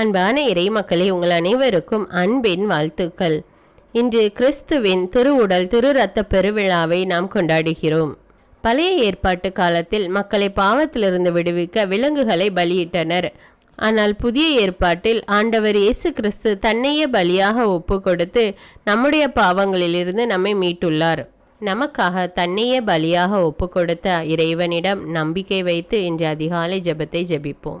அன்பான இறை மக்களே உங்கள் அனைவருக்கும் அன்பின் வாழ்த்துக்கள். இன்று கிறிஸ்துவின் திருவுடல் திரு ரத்த பெருவிழாவை நாம் கொண்டாடுகிறோம். பழைய ஏற்பாட்டு காலத்தில் மக்களை பாவத்திலிருந்து விடுவிக்க விலங்குகளை பலியிட்டனர். ஆனால் புதிய ஏற்பாட்டில் ஆண்டவர் இயேசு கிறிஸ்து தன்னையே பலியாக ஒப்பு கொடுத்து நம்முடைய பாவங்களிலிருந்து நம்மை மீட்டுள்ளார். நமக்காக தன்னையே பலியாக ஒப்பு கொடுத்த இறைவனிடம் நம்பிக்கை வைத்து இன்று அதிகாலை ஜெபத்தை ஜெபிப்போம்.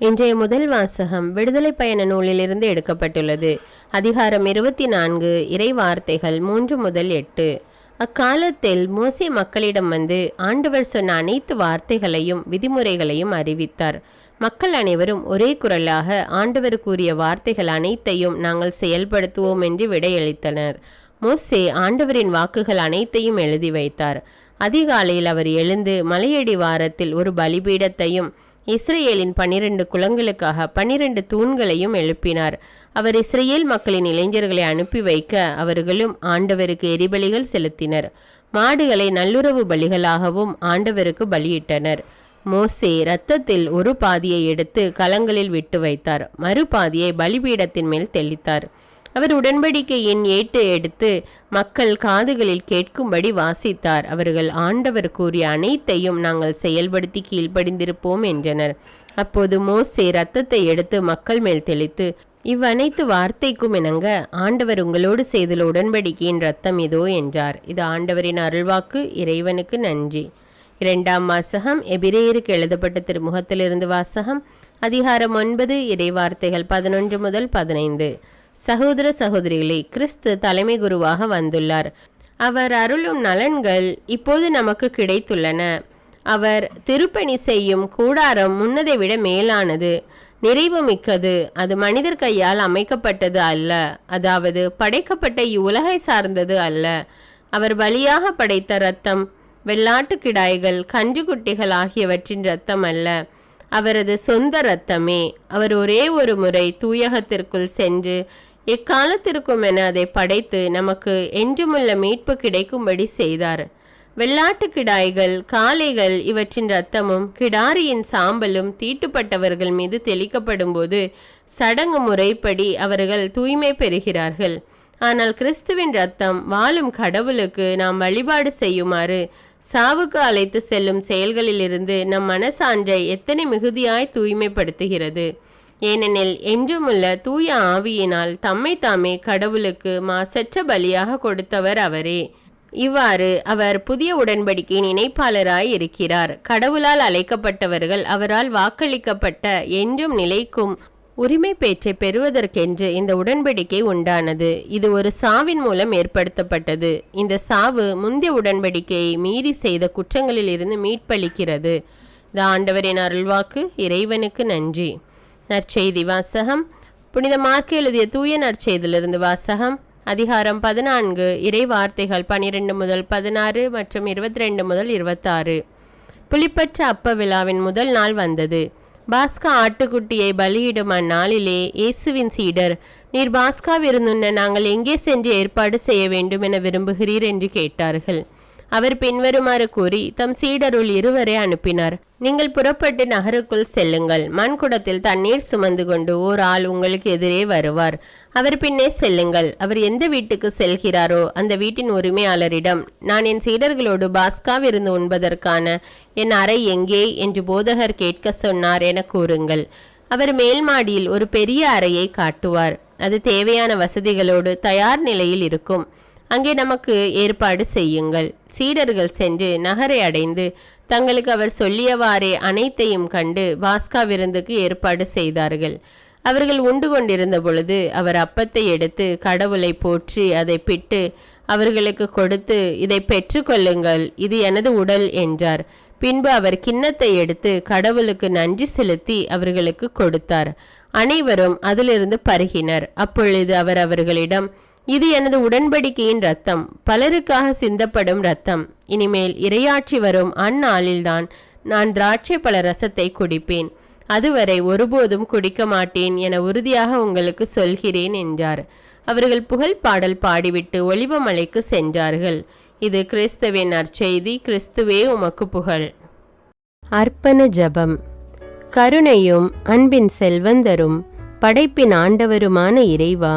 இன்றைய முதல் வாசகம் விடுதலை பயண நூலிலிருந்து எடுக்கப்பட்டுள்ளது. அதிகாரம் இருபத்தி நான்கு இறை வார்த்தைகள் மூன்று முதல் எட்டு. அக்காலத்தில் மோசே மக்களிடம் வந்து ஆண்டவர் சொன்ன அனைத்து வார்த்தைகளையும் விதிமுறைகளையும் அறிவித்தார். மக்கள் அனைவரும் ஒரே குரலாக ஆண்டவர் கூறிய வார்த்தைகள் அனைத்தையும் நாங்கள் செயல்படுத்துவோம் என்று விடையளித்தனர். மோசே ஆண்டவரின் வாக்குகள் அனைத்தையும் எழுதி வைத்தார். அதிகாலையில் அவர் எழுந்து மலையடி வாரத்தில் ஒரு பலிபீடத்தையும் இஸ்ரேலின் பன்னிரண்டு குளங்களுக்காக பன்னிரண்டு தூண்களையும் எழுப்பினார். அவர் இஸ்ரேல் மக்களின் இளைஞர்களை அனுப்பி வைக்க அவர்களும் ஆண்டவருக்கு எரிபலிகள் செலுத்தினர். மாடுகளை நல்லுறவு பலிகளாகவும் ஆண்டவருக்கு பலியிட்டனர். மோசே இரத்தத்தில் ஒரு பாதியை எடுத்து கலங்களில் விட்டு வைத்தார். மறுபாதியை பலிபீடத்தின் மேல் தெளித்தார். அவர் உடன்படிக்கையின் ஏட்டு எடுத்து மக்கள் காதுகளில் கேட்கும்படி வாசித்தார். அவர்கள் ஆண்டவர் கூறிய அனைத்தையும் நாங்கள் செயல்படுத்தி கீழ்ப்படிந்திருப்போம் என்றனர். அப்போது மோசே ரத்தத்தை எடுத்து மக்கள் மேல் தெளித்து இவ்வனைத்து வார்த்தைக்கும் இணங்க ஆண்டவர் உங்களோடு செய்துள்ள உடன்படிக்கையின் ரத்தம் இதோ என்றார். இது ஆண்டவரின் அருள்வாக்கு இறைவனுக்கு நன்றி. இரண்டாம் வாசகம் எபிரேயருக்கு எழுதப்பட்ட திருமுகத்திலிருந்து வாசகம் அதிகாரம் ஒன்பது இறைவார்த்தைகள் பதினொன்று முதல் பதினைந்து. சகோதர சகோதரிகளே கிறிஸ்து தலைமை குருவாக வந்துள்ளார். அவர் அருளும் நலன்கள் இப்போது நமக்கு கிடைத்துள்ளன. அவர் திருப்பணி செய்யும் கூடாரம் முன்னதை விட மேலானது நிறைவு மிக்கது. அது மனிதர் கையால் அமைக்கப்பட்டது அல்ல. அதாவது படைக்கப்பட்ட இவ்வுலகை சார்ந்தது அல்ல. அவர் பலியாக படைத்த ரத்தம் வெள்ளாட்டு கிடாய்கள் கன்றுக்குட்டிகள் ஆகியவற்றின் ரத்தம் அல்ல. அவரது சொந்த ரத்தமே அவர் ஒரே ஒரு முறை தூயகத்திற்குள் சென்று எக்காலத்திற்கும் என அதை படைத்து நமக்கு என்றுமுள்ள மீட்பு கிடைக்கும்படி செய்தார். வெள்ளாட்டு கிடாய்கள் காளைகள் இவற்றின் ரத்தமும் கிடாரியின் சாம்பலும் தீட்டுப்பட்டவர்கள் மீது தெளிக்கப்படும்போது சடங்கு முறைப்படி அவர்கள் தூய்மை பெறுகிறார்கள். ஆனால் கிறிஸ்துவின் ரத்தம் வாழும் கடவுளுக்கு நாம் வழிபாடு செய்யுமாறு சாவுக்கு அழைத்து செல்லும் செயல்களிலிருந்து நம் மனசான்றை எத்தனை மிகுதியாய் தூய்மைப்படுத்துகிறது. ஏனெனில் என்றுமுள்ள தூய ஆவியினால் தம்மை தாமே கடவுளுக்கு மாசற்ற பலியாக கொடுத்தவர் அவரே. இவ்வாறு அவர் புதிய உடன்படிக்கையின் இணைப்பாளராய் இருக்கிறார். கடவுளால் அழைக்கப்பட்டவர்கள் அவரால் வாக்களிக்கப்பட்ட என்றும் நிலைக்கும் உரிமை பேச்சை பெறுவதற்கென்று இந்த உடன்படிக்கை உண்டானது. இது ஒரு சாவின் மூலம் ஏற்படுத்தப்பட்டது. இந்த சாவு முந்தைய உடன்படிக்கையை மீறி செய்த குற்றங்களில் இருந்து மீட்பளிக்கிறது. இது ஆண்டவரின் அருள்வாக்கு இறைவனுக்கு நன்றி. நற்செய்தி வாசகம். புனித மார்க்கு எழுதிய தூய நற்செய்தியிலிருந்து வாசகம். அதிகாரம் பதினான்கு. இறை வார்த்தைகள் பனிரெண்டு முதல் பதினாறு மற்றும் இருபத்தி ரெண்டு முதல் இருபத்தாறு. புலிப்பற்ற அப்ப விழாவின் முதல் நாள் வந்தது. பாஸ்கா ஆட்டுக்குட்டியை பலியிடும் அந்நாளிலே இயேசுவின் சீடர் நீர் பாஸ்கா விருந்துண்ண நாங்கள் எங்கே சென்று ஏற்பாடு செய்ய வேண்டும் என விரும்புகிறீர்? என்று கேட்டார்கள். அவர் பின்வருமாறு கூறி தம் சீடருள் இருவரை அனுப்பினார். நீங்கள் புறப்பட்டு நகருக்குள் செல்லுங்கள். மண்குடத்தில் தண்ணீர் சுமந்து கொண்டு ஓர் ஆள் உங்களுக்கு எதிரே வருவார். அவர் பின்னே செல்லுங்கள். அவர் எந்த வீட்டுக்கு செல்கிறாரோ அந்த வீட்டின் உரிமையாளரிடம் நான் என் சீடர்களோடு பாஸ்காவிருந்து உண்பதற்கான என் அறை எங்கே? என்று போதகர் கேட்க சொன்னார் என கூறுங்கள். அவர் மேல் மாடியில் ஒரு பெரிய அறையை காட்டுவார். அது தேவையான வசதிகளோடு தயார் நிலையில் இருக்கும். அங்கே நமக்கு ஏற்பாடு செய்யுங்கள். சீடர்கள் சென்று நகரை அடைந்து தங்களுக்கு அவர் சொல்லியவாறே அனைத்தையும் கண்டு பாஸ்கா விருந்துக்கு ஏற்பாடு செய்தார்கள். அவர்கள் உண்டு கொண்டிருந்த பொழுது அவர் அப்பத்தை எடுத்து கடவுளை போற்றி அதை பிட்டு அவர்களுக்கு கொடுத்து இதை பெற்றுக்கொள்ளுங்கள் இது எனது உடல் என்றார். பின்பு அவர் கிண்ணத்தை எடுத்து கடவுளுக்கு நன்றி செலுத்தி அவர்களுக்கு கொடுத்தார். அனைவரும் அதிலிருந்து பருகினர். அப்பொழுது அவர் அவர்களிடம் இது எனது உடன்படிக்கையின் ரத்தம் பலருக்காக சிந்தப்படும் ரத்தம் இனிமேல் இரையாற்றி வரும் அந்நாளில்தான் நான் திராட்சை பழ ரசத்தை குடிப்பேன். அதுவரை ஒருபோதும் குடிக்க மாட்டேன் என உறுதியாக உங்களுக்கு சொல்கிறேன் என்றார். அவர்கள் புகழ் பாடல் பாடிவிட்டு ஒளிவமலைக்கு சென்றார்கள். இது கிறிஸ்துவின் நற்செய்தி. கிறிஸ்துவே உமக்கு புகழ். அர்ப்பண ஜபம். கருணையும் அன்பின் செல்வந்தரும் படைப்பின் ஆண்டவருமான இறைவா